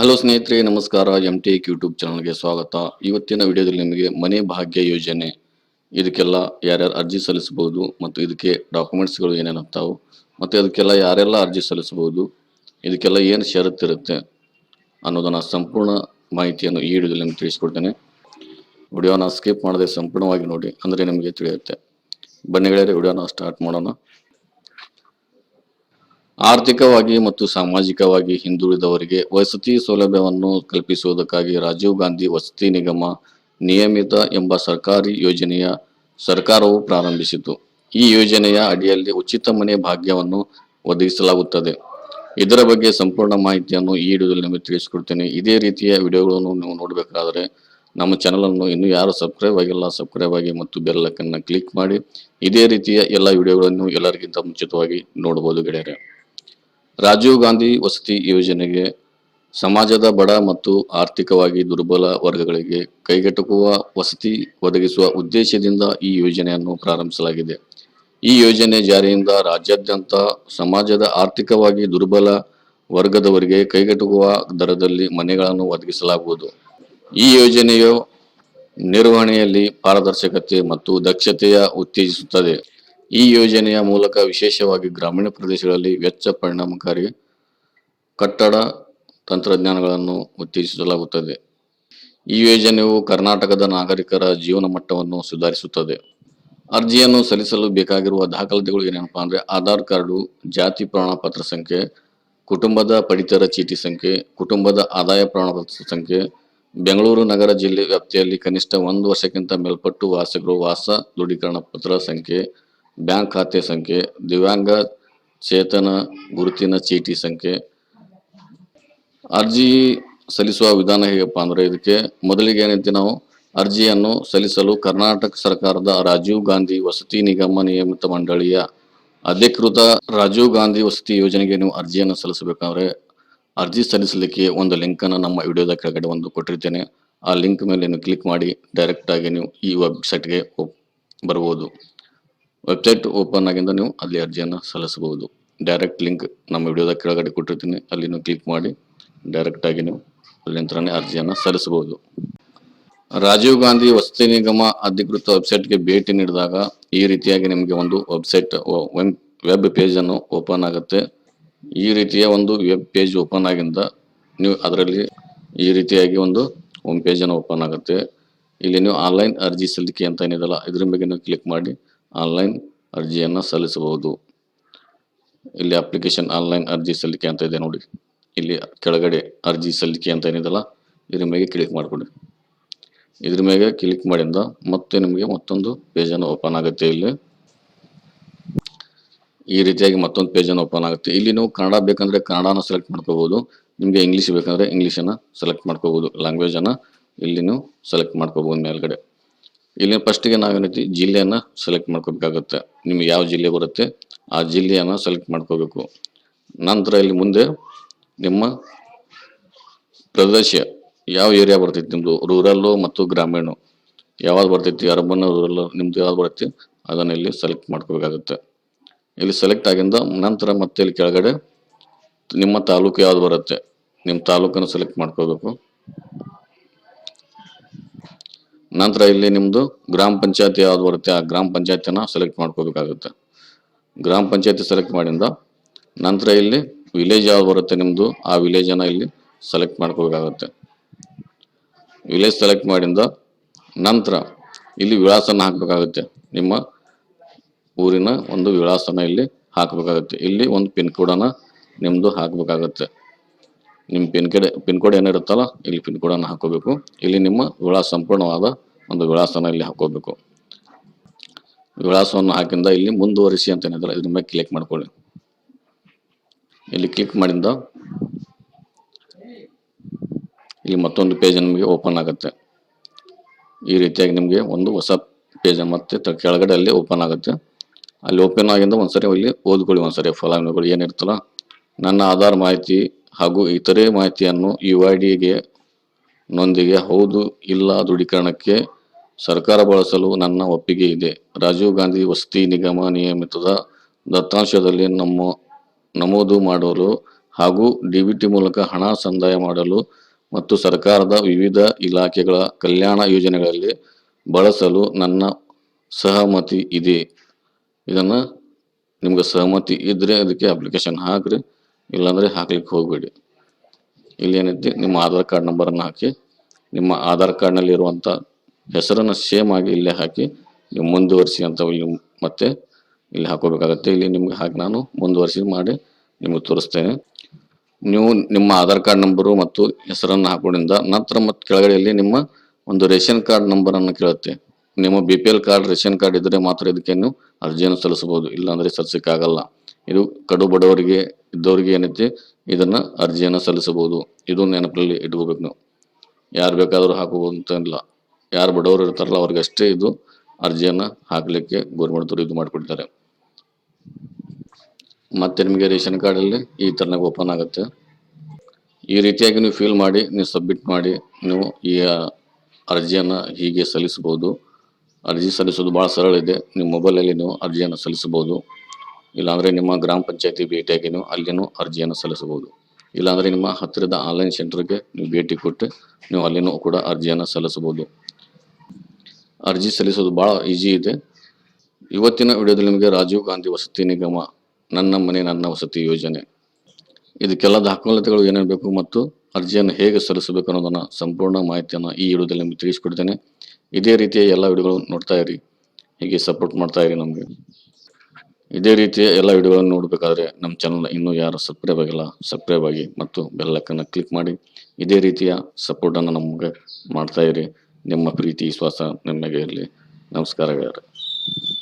Hello ಸ್ನೇಹಿತರೆ, ನಮಸ್ಕಾರ. M T YouTube ಚಾನಲ್ಗೆ ಸ್ವಾಗತ. ಇವತ್ತಿನ ವಿಡಿಯೋದಲ್ಲಿ ನಿಮಗೆ ಮನೆ ಭಾಗ್ಯ ಯೋಜನೆ, ಇದಕ್ಕೆಲ್ಲ ಯಾರ್ಯಾರು ಅರ್ಜಿ ಸಲ್ಲಿಸಬಹುದು ಮತ್ತು ಇದಕ್ಕೆ ಡಾಕ್ಯುಮೆಂಟ್ಸ್ಗಳು ಏನೇನು ಆಗ್ತಾವು ಮತ್ತು ಅದಕ್ಕೆಲ್ಲ ಯಾರೆಲ್ಲ ಅರ್ಜಿ ಸಲ್ಲಿಸಬಹುದು, ಇದಕ್ಕೆಲ್ಲ ಏನು ಷರತ್ತಿರುತ್ತೆ ಅನ್ನೋದನ್ನು ಸಂಪೂರ್ಣ ಮಾಹಿತಿಯನ್ನು ಈ ವಿಡಿಯೋದಲ್ಲಿ ನಿಮ್ಗೆ ತಿಳಿಸ್ಕೊಡ್ತೇನೆ. ವಿಡಿಯೋನ ಸ್ಕಿಪ್ ಮಾಡದೆ ಸಂಪೂರ್ಣವಾಗಿ ನೋಡಿ, ಅಂದರೆ ನಿಮಗೆ ತಿಳಿಯುತ್ತೆ. ಬನ್ನಿಗಳೇ ವಿಡಿಯೋನ ಸ್ಟಾರ್ಟ್ ಮಾಡೋಣ. ಆರ್ಥಿಕವಾಗಿ ಮತ್ತು ಸಾಮಾಜಿಕವಾಗಿ ಹಿಂದುಳಿದವರಿಗೆ ವಸತಿ ಸೌಲಭ್ಯವನ್ನು ಕಲ್ಪಿಸುವುದಕ್ಕಾಗಿ ರಾಜೀವ್ ಗಾಂಧಿ ವಸತಿ ನಿಗಮ ನಿಯಮಿತ ಎಂಬ ಸರ್ಕಾರಿ ಯೋಜನೆಯ ಸರ್ಕಾರವು ಪ್ರಾರಂಭಿಸಿತು. ಈ ಯೋಜನೆಯ ಅಡಿಯಲ್ಲಿ ಉಚಿತ ಮನೆ ಭಾಗ್ಯವನ್ನು ಒದಗಿಸಲಾಗುತ್ತದೆ. ಇದರ ಬಗ್ಗೆ ಸಂಪೂರ್ಣ ಮಾಹಿತಿಯನ್ನು ಈ ವಿಡಿಯೋದಲ್ಲಿ ನಿಮಗೆ ತಿಳಿಸಿಕೊಡ್ತೇನೆ. ಇದೇ ರೀತಿಯ ವಿಡಿಯೋಗಳನ್ನು ನೀವು ನೋಡಬೇಕಾದರೆ ನಮ್ಮ ಚಾನಲನ್ನು ಇನ್ನೂ ಯಾರು ಸಬ್ಸ್ಕ್ರೈಬ್ ಆಗಿಲ್ಲ, ಸಬ್ಸ್ಕ್ರೈಬ್ ಆಗಿ ಮತ್ತು ಬೆಲ್ ಅನ್ನು ಕ್ಲಿಕ್ ಮಾಡಿ. ಇದೇ ರೀತಿಯ ಎಲ್ಲ ವಿಡಿಯೋಗಳನ್ನು ಎಲ್ಲರಿಗಿಂತ ಮುಂಚಿತವಾಗಿ ನೋಡಬಹುದು ಗೆಳೆಯರೆ. ರಾಜೀವ್ ಗಾಂಧಿ ವಸತಿ ಯೋಜನೆಗೆ ಸಮಾಜದ ಬಡ ಮತ್ತು ಆರ್ಥಿಕವಾಗಿ ದುರ್ಬಲ ವರ್ಗಗಳಿಗೆ ಕೈಗೆಟುಕುವ ವಸತಿ ಒದಗಿಸುವ ಉದ್ದೇಶದಿಂದ ಈ ಯೋಜನೆಯನ್ನು ಪ್ರಾರಂಭಿಸಲಾಗಿದೆ. ಈ ಯೋಜನೆ ಜಾರಿಯಿಂದ ರಾಜ್ಯಾದ್ಯಂತ ಸಮಾಜದ ಆರ್ಥಿಕವಾಗಿ ದುರ್ಬಲ ವರ್ಗದವರಿಗೆ ಕೈಗೆಟುಕುವ ದರದಲ್ಲಿ ಮನೆಗಳನ್ನು ಒದಗಿಸಲಾಗುವುದು. ಈ ಯೋಜನೆಯು ನಿರ್ವಹಣೆಯಲ್ಲಿ ಪಾರದರ್ಶಕತೆ ಮತ್ತು ದಕ್ಷತೆಯ ಉತ್ತೇಜಿಸುತ್ತದೆ. ಈ ಯೋಜನೆಯ ಮೂಲಕ ವಿಶೇಷವಾಗಿ ಗ್ರಾಮೀಣ ಪ್ರದೇಶಗಳಲ್ಲಿ ವೆಚ್ಚ ಪರಿಣಾಮಕಾರಿ ಕಟ್ಟಡ ತಂತ್ರಜ್ಞಾನಗಳನ್ನು ಉತ್ತೇಜಿಸಲಾಗುತ್ತದೆ. ಈ ಯೋಜನೆಯು ಕರ್ನಾಟಕದ ನಾಗರಿಕರ ಜೀವನ ಮಟ್ಟವನ್ನು ಸುಧಾರಿಸುತ್ತದೆ. ಅರ್ಜಿಯನ್ನು ಸಲ್ಲಿಸಲು ಬೇಕಾಗಿರುವ ದಾಖಲಾತಿಗಳು ಏನೇನಪ್ಪ ಅಂದರೆ ಆಧಾರ್ ಕಾರ್ಡು, ಜಾತಿ ಪ್ರಮಾಣಪತ್ರ ಸಂಖ್ಯೆ, ಕುಟುಂಬದ ಪಡಿತರ ಚೀಟಿ ಸಂಖ್ಯೆ, ಕುಟುಂಬದ ಆದಾಯ ಪ್ರಮಾಣಪತ್ರ ಸಂಖ್ಯೆ, ಬೆಂಗಳೂರು ನಗರ ಜಿಲ್ಲೆ ವ್ಯಾಪ್ತಿಯಲ್ಲಿ ಕನಿಷ್ಠ ಒಂದು ವರ್ಷಕ್ಕಿಂತ ಮೇಲ್ಪಟ್ಟು ವಾಸಗರು ವಾಸ ದೃಢೀಕರಣ ಪತ್ರ ಸಂಖ್ಯೆ ಬ್ಯಾಂಕ್ ಖಾತೆ ಸಂಖ್ಯೆ, ದಿವ್ಯಾಂಗ ಚೇತನ ಗುರುತಿನ ಚೀಟಿ ಸಂಖ್ಯೆ. ಅರ್ಜಿ ಸಲ್ಲಿಸುವ ವಿಧಾನ ಹೇಗಪ್ಪ ಅಂದ್ರೆ ಇದಕ್ಕೆ ಮೊದಲಿಗೆ ಏನೈತಿ ನಾವು ಅರ್ಜಿಯನ್ನು ಸಲ್ಲಿಸಲು ಕರ್ನಾಟಕ ಸರ್ಕಾರದ ರಾಜೀವ್ ಗಾಂಧಿ ವಸತಿ ನಿಗಮ ನಿಯಮಿತ ಮಂಡಳಿಯ ಅಧಿಕೃತ ರಾಜೀವ್ ಗಾಂಧಿ ವಸತಿ ಯೋಜನೆಗೆ ನೀವು ಅರ್ಜಿಯನ್ನು ಸಲ್ಲಿಸಬೇಕಂದ್ರೆ ಅರ್ಜಿ ಸಲ್ಲಿಸಲಿಕ್ಕೆ ಒಂದು ಲಿಂಕ್ ಅನ್ನು ನಮ್ಮ ವಿಡಿಯೋದ ಕೆಳಗಡೆ ಒಂದು ಕೊಟ್ಟಿರ್ತೇನೆ. ಆ ಲಿಂಕ್ ಮೇಲೆ ನೀವು ಕ್ಲಿಕ್ ಮಾಡಿ ಡೈರೆಕ್ಟ್ ಆಗಿ ನೀವು ಈ ವೆಬ್ಸೈಟ್ಗೆ ಬರ್ಬೋದು. ವೆಬ್ಸೈಟ್ ಓಪನ್ ಆಗಿಂದ ನೀವು ಅಲ್ಲಿ ಅರ್ಜಿಯನ್ನು ಸಲ್ಲಿಸಬಹುದು. ಡೈರೆಕ್ಟ್ ಲಿಂಕ್ ನಮ್ಮ ವಿಡಿಯೋದ ಕೆಳಗಡೆ ಕೊಟ್ಟಿರ್ತೀನಿ. ಅಲ್ಲಿ ಕ್ಲಿಕ್ ಮಾಡಿ, ಡೈರೆಕ್ಟ್ ಆಗಿ ನೀವು ಅಲ್ಲಿಂತ್ರನೇ ಅರ್ಜಿಯನ್ನು ಸಲ್ಲಿಸಬಹುದು. ರಾಜೀವ್ ಗಾಂಧಿ ವಸತಿ ನಿಗಮ ಅಧಿಕೃತ ವೆಬ್ಸೈಟ್ಗೆ ಭೇಟಿ ನೀಡಿದಾಗ ಈ ರೀತಿಯಾಗಿ ನಿಮಗೆ ಒಂದು ವೆಬ್ಸೈಟ್, ವೆಬ್ ಪೇಜ್ ಅನ್ನು ಓಪನ್ ಆಗುತ್ತೆ. ಈ ರೀತಿಯ ಒಂದು ವೆಬ್ ಪೇಜ್ ಓಪನ್ ಆಗಿಂದ ನೀವು ಅದರಲ್ಲಿ ಈ ರೀತಿಯಾಗಿ ಒಂದು ಹೋಮ್ ಪೇಜನ್ನು ಓಪನ್ ಆಗುತ್ತೆ. ಇಲ್ಲಿ ನೀವು ಆನ್ಲೈನ್ ಅರ್ಜಿ ಸಲ್ಲಿಕೆ ಅಂತ ಏನಿದೆಲ್ಲ ಇದ್ರ ಬಗ್ಗೆ ನೀವು ಕ್ಲಿಕ್ ಮಾಡಿ ಆನ್ಲೈನ್ ಅರ್ಜಿಯನ್ನು ಸಲ್ಲಿಸಬಹುದು. ಇಲ್ಲಿ ಅಪ್ಲಿಕೇಶನ್ ಆನ್ಲೈನ್ ಅರ್ಜಿ ಸಲ್ಲಿಕೆ ಅಂತ ಇದೆ ನೋಡಿ. ಇಲ್ಲಿ ಕೆಳಗಡೆ ಅರ್ಜಿ ಸಲ್ಲಿಕೆ ಅಂತ ಏನಿದೆಲ್ಲ ಇದ್ರ ಮೇಲೆ ಕ್ಲಿಕ್ ಮಾಡಿಕೊಡಿ ಇದ್ರ ಮೇಲೆ ಕ್ಲಿಕ್ ಮಾಡಿಂದ ಮತ್ತೆ ನಿಮಗೆ ಮತ್ತೊಂದು ಪೇಜನ್ನು ಓಪನ್ ಆಗುತ್ತೆ ಇಲ್ಲಿ. ಈ ರೀತಿಯಾಗಿ ಮತ್ತೊಂದು ಪೇಜನ್ನು ಓಪನ್ ಆಗುತ್ತೆ. ಇಲ್ಲಿ ನೀವು ಕನ್ನಡ ಬೇಕಂದ್ರೆ ಕನ್ನಡನ ಸೆಲೆಕ್ಟ್ ಮಾಡ್ಕೋಬಹುದು. ನಿಮಗೆ ಇಂಗ್ಲೀಷ್ ಬೇಕಂದ್ರೆ ಇಂಗ್ಲೀಷನ್ನು ಸೆಲೆಕ್ಟ್ ಮಾಡ್ಕೋಬಹುದು. ಲ್ಯಾಂಗ್ವೇಜನ್ನು ಇಲ್ಲಿ ನೀವು ಸೆಲೆಕ್ಟ್ ಮಾಡ್ಕೋಬಹುದು ಮೇಲ್ಗಡೆ. ಇಲ್ಲಿ ಫಸ್ಟಿಗೆ ನಾವೇನೈತಿ ಜಿಲ್ಲೆಯನ್ನ ಸೆಲೆಕ್ಟ್ ಮಾಡ್ಕೋಬೇಕಾಗುತ್ತೆ. ನಿಮ್ಗೆ ಯಾವ ಜಿಲ್ಲೆ ಬರುತ್ತೆ, ಆ ಜಿಲ್ಲೆಯನ್ನ ಸೆಲೆಕ್ಟ್ ಮಾಡ್ಕೋಬೇಕು. ನಂತರ ಇಲ್ಲಿ ಮುಂದೆ ನಿಮ್ಮ ಪ್ರದೇಶ, ಯಾವ ಏರಿಯಾ ಬರ್ತೈತಿ ನಿಮ್ದು ರೂರಲ್ಲು ಮತ್ತು ಗ್ರಾಮೀಣ. ಯಾವ್ದು ಬರ್ತೈತಿ ಅರ್ಬನ್ ರೂರಲ್ ನಿಮ್ದು ಯಾವ್ದು ಬರ್ತೈತಿ, ಅದನ್ನು ಇಲ್ಲಿ ಸೆಲೆಕ್ಟ್ ಮಾಡ್ಕೋಬೇಕಾಗುತ್ತೆ. ಇಲ್ಲಿ ಸೆಲೆಕ್ಟ್ ಆಗಿಂದ ನಂತರ ಮತ್ತೆ ಇಲ್ಲಿ ಕೆಳಗಡೆ ನಿಮ್ಮ ತಾಲೂಕು ಯಾವ್ದು ಬರುತ್ತೆ ನಿಮ್ಮ ತಾಲೂಕನ್ನು ಸೆಲೆಕ್ಟ್ ಮಾಡ್ಕೋಬೇಕು. ನಂತರ ಇಲ್ಲಿ ನಿಮ್ಮದು ಗ್ರಾಮ ಪಂಚಾಯತಿ ಯಾವ್ದು ಬರುತ್ತೆ, ಆ ಗ್ರಾಮ ಪಂಚಾಯತಿನ ಸೆಲೆಕ್ಟ್ ಮಾಡ್ಕೋಬೇಕಾಗುತ್ತೆ. ಗ್ರಾಮ ಪಂಚಾಯತಿ ಸೆಲೆಕ್ಟ್ ಮಾಡಿಂದ ನಂತರ ಇಲ್ಲಿ ವಿಲೇಜ್ ಯಾವ್ದು ಬರುತ್ತೆ ನಿಮ್ಮದು ಆ ವಿಲೇಜನ್ನು ಇಲ್ಲಿ ಸೆಲೆಕ್ಟ್ ಮಾಡ್ಕೋಬೇಕಾಗುತ್ತೆ. ವಿಲೇಜ್ ಸೆಲೆಕ್ಟ್ ಮಾಡಿಂದ ನಂತರ ಇಲ್ಲಿ ವಿಳಾಸನ ಹಾಕಬೇಕಾಗುತ್ತೆ. ನಿಮ್ಮ ಊರಿನ ಒಂದು ವಿಳಾಸನ ಇಲ್ಲಿ ಹಾಕಬೇಕಾಗುತ್ತೆ. ಇಲ್ಲಿ ಒಂದು ಪಿನ್ ಕೋಡನ್ನ ನಿಮ್ಮದು ಹಾಕಬೇಕಾಗುತ್ತೆ. ನಿಮ್ಮ ಪಿನ್ ಕೋಡ್ ಪಿನ್ ಕೋಡ್ ಏನಿರುತ್ತಲ್ಲ, ಇಲ್ಲಿ ಪಿನ್ ಕೋಡನ್ನು ಹಾಕೋಬೇಕು. ಇಲ್ಲಿ ನಿಮ್ಮ ವಿಳಾಸ ಸಂಪೂರ್ಣವಾದ ಒಂದು ವಿಳಾಸನ ಇಲ್ಲಿ ಹಾಕೋಬೇಕು. ವಿಳಾಸವನ್ನು ಹಾಕಿಂದ ಇಲ್ಲಿ ಮುಂದುವರಿಸಿ ಅಂತ ಏನಿದ್ರೆ ಇದ್ರ ಮೇಲೆ ಕ್ಲಿಕ್ ಮಾಡ್ಕೊಳ್ಳಿ. ಇಲ್ಲಿ ಕ್ಲಿಕ್ ಮಾಡಿಂದ ಇಲ್ಲಿ ಮತ್ತೊಂದು ಪೇಜ್ ನಿಮಗೆ ಓಪನ್ ಆಗುತ್ತೆ. ಈ ರೀತಿಯಾಗಿ ನಿಮಗೆ ಒಂದು ಹೊಸ ಪೇಜ್ ಮತ್ತೆ ಕೆಳಗಡೆ ಅಲ್ಲಿ ಓಪನ್ ಆಗುತ್ತೆ. ಅಲ್ಲಿ ಓಪನ್ ಆಗಿಂದ ಒಂದ್ಸರಿ ಇಲ್ಲಿ ಓದ್ಕೊಳ್ಳಿ, ಒಂದ್ಸರಿ ಫಲಾನುಭವಿಗಳು ಏನಿರ್ತಲ್ಲ ನನ್ನ ಆಧಾರ್ ಮಾಹಿತಿ ಹಾಗೂ ಇತರೆ ಮಾಹಿತಿಯನ್ನು ಯು ಐ ಡಿಗೆ ನೊಂದಿಗೆ ಹೌದು ಇಲ್ಲ ದೃಢೀಕರಣಕ್ಕೆ ಸರ್ಕಾರ ಬಳಸಲು ನನ್ನ ಒಪ್ಪಿಗೆ ಇದೆ. ರಾಜೀವ್ ಗಾಂಧಿ ವಸತಿ ನಿಗಮ ನಿಯಮಿತದ ದತ್ತಾಂಶದಲ್ಲಿ ನಮ್ಮ ನಮೂದು ಮಾಡಲು ಹಾಗೂ ಡಿಬಿಟಿ ಮೂಲಕ ಹಣ ಸಂದಾಯ ಮಾಡಲು ಮತ್ತು ಸರ್ಕಾರದ ವಿವಿಧ ಇಲಾಖೆಗಳ ಕಲ್ಯಾಣ ಯೋಜನೆಗಳಲ್ಲಿ ಬಳಸಲು ನನ್ನ ಸಹಮತಿ ಇದೆ. ಇದನ್ನ ನಿಮ್ಗೆ ಸಹಮತಿ ಇದ್ರೆ ಅದಕ್ಕೆ ಅಪ್ಲಿಕೇಶನ್ ಹಾಕ್ರಿ, ಇಲ್ಲಾಂದ್ರೆ ಹಾಕ್ಲಿಕ್ಕೆ ಹೋಗ್ಬೇಡಿ. ಇಲ್ಲಿ ಏನೈತಿ ನಿಮ್ಮ ಆಧಾರ್ ಕಾರ್ಡ್ ನಂಬರನ್ನು ಹಾಕಿ, ನಿಮ್ಮ ಆಧಾರ್ ಕಾರ್ಡ್ನಲ್ಲಿ ಇರುವಂಥ ಹೆಸರನ್ನು ಸೇಮ್ ಆಗಿ ಇಲ್ಲೇ ಹಾಕಿ ನೀವು ಮುಂದುವರಿಸಿ ಅಂತ ಇಲ್ಲಿ ಮತ್ತೆ ಇಲ್ಲಿ ಹಾಕೋಬೇಕಾಗತ್ತೆ ಇಲ್ಲಿ ನಿಮ್ಗೆ ಹಾಕಿ ನಾನು ಮುಂದುವರಿಸಿ ಮಾಡಿ ನಿಮಗೆ ತೋರಿಸ್ತೇನೆ. ನೀವು ನಿಮ್ಮ ಆಧಾರ್ ಕಾರ್ಡ್ ನಂಬರು ಮತ್ತು ಹೆಸರನ್ನು ಹಾಕೊಂಡಿಂದ ನಂತರ ಮತ್ತು ಕೆಳಗಡೆಯಲ್ಲಿ ನಿಮ್ಮ ಒಂದು ರೇಷನ್ ಕಾರ್ಡ್ ನಂಬರನ್ನು ಕೇಳುತ್ತೆ. ನಿಮ್ಮ B P L card, ration card ಇದ್ದರೆ ಮಾತ್ರ ಇದಕ್ಕೆ ನೀವು ಅರ್ಜಿಯನ್ನು ಸಲ್ಲಿಸಬಹುದು. ಇಲ್ಲಾಂದರೆ ಸಲ್ಲಿಸೋಕ್ಕಾಗಲ್ಲ ಇದು ಕಡು ಬಡವರಿಗೆ ಇದ್ದವರಿಗೆ ಏನೈತಿ? ಇದನ್ನ ಅರ್ಜಿಯನ್ನು ಸಲ್ಲಿಸಬಹುದು. ಇದು ನೆನಪಲ್ಲಿ ಇಟ್ಕೋಬೇಕು ನೀವು. ಯಾರು ಬೇಕಾದರೂ ಹಾಕಬಹುದು ಅಂತ ಇಲ್ಲ. ಯಾರು ಬಡವರು ಇರ್ತಾರಲ್ಲ ಅವ್ರಿಗೆ ಅಷ್ಟೇ ಇದು ಅರ್ಜಿಯನ್ನು ಹಾಕಲಿಕ್ಕೆ ಗೌರ್ಮೆಂಟ್ ಇದು ಮಾಡಿಕೊಡ್ತಾರೆ. ಮತ್ತೆ ನಿಮಗೆ ರೇಷನ್ ಕಾರ್ಡಲ್ಲಿ ಈ ಥರನಾಗ ಓಪನ್ ಆಗುತ್ತೆ. ಈ ರೀತಿಯಾಗಿ ನೀವು ಫಿಲ್ ಮಾಡಿ, ನೀವು ಸಬ್ಮಿಟ್ ಮಾಡಿ, ನೀವು ಈ ಅರ್ಜಿಯನ್ನು ಹೀಗೆ ಸಲ್ಲಿಸಬಹುದು ಅರ್ಜಿ ಸಲ್ಲಿಸೋದು ಭಾಳ ಸರಳ ಇದೆ. ನಿಮ್ಮ ಮೊಬೈಲಲ್ಲಿ ನೀವು ಅರ್ಜಿಯನ್ನು ಸಲ್ಲಿಸಬಹುದು. ಇಲ್ಲಾಂದರೆ ನಿಮ್ಮ ಗ್ರಾಮ ಪಂಚಾಯತಿ ಭೇಟಿಯಾಗಿ ನೀವು ಅಲ್ಲಿನೂ ಅರ್ಜಿಯನ್ನು ಸಲ್ಲಿಸಬಹುದು. ಇಲ್ಲಾಂದರೆ ನಿಮ್ಮ ಹತ್ತಿರದ ಆನ್ಲೈನ್ ಸೆಂಟರ್ಗೆ ನೀವು ಭೇಟಿ ಕೊಟ್ಟು ನೀವು ಅಲ್ಲಿನೂ ಕೂಡ ಅರ್ಜಿಯನ್ನು ಸಲ್ಲಿಸಬಹುದು. ಅರ್ಜಿ ಸಲ್ಲಿಸೋದು ಭಾಳ ಈಜಿ ಇದೆ. ಇವತ್ತಿನ ವಿಡಿಯೋದಲ್ಲಿ ನಿಮಗೆ ರಾಜೀವ್ ಗಾಂಧಿ ವಸತಿ ನಿಗಮ, ನನ್ನ ಮನೆ, ನನ್ನ ವಸತಿ ಯೋಜನೆ, ಇದಕ್ಕೆಲ್ಲ ದಾಖಲಾತಿಗಳು ಏನೇನು ಬೇಕು ಮತ್ತು ಅರ್ಜಿಯನ್ನು ಹೇಗೆ ಸಲ್ಲಿಸಬೇಕು ಅನ್ನೋದನ್ನು ಸಂಪೂರ್ಣ ಮಾಹಿತಿಯನ್ನು ಈ ವಿಡಿಯೋದಲ್ಲಿ ನಿಮಗೆ ತಿಳಿಸ್ಕೊಡ್ತೇನೆ. ಇದೇ ರೀತಿಯ ಎಲ್ಲ ವಿಡಿಯೋಗಳು ನೋಡ್ತಾ ಇರಿ. ಹೀಗೆ ಸಪೋರ್ಟ್ ಮಾಡ್ತಾ ಇರಿ ನಮಗೆ. ಇದೇ ರೀತಿಯ ಎಲ್ಲ ವಿಡಿಯೋಗಳನ್ನು ನೋಡಬೇಕಾದ್ರೆ ನಮ್ಮ ಚಾನಲ್ನ ಇನ್ನೂ ಯಾರು ಸಬ್ಸ್ಕ್ರೈಬ್ ಆಗಿಲ್ಲ ಸಬ್ಸ್ಕ್ರೈಬ್ ಆಗಿ ಮತ್ತು ಬೆಲ್ಲಕ್ಕನ್ನು ಕ್ಲಿಕ್ ಮಾಡಿ. ಇದೇ ರೀತಿಯ ಸಪೋರ್ಟನ್ನು ನಮಗೆ ಮಾಡ್ತಾ ಇರಿ. ನಿಮ್ಮ ಪ್ರೀತಿ ವಿಶ್ವಾಸ ನಿಮಗೆ ಇರಲಿ. ನಮಸ್ಕಾರ ಗೆಳೆಯರೆ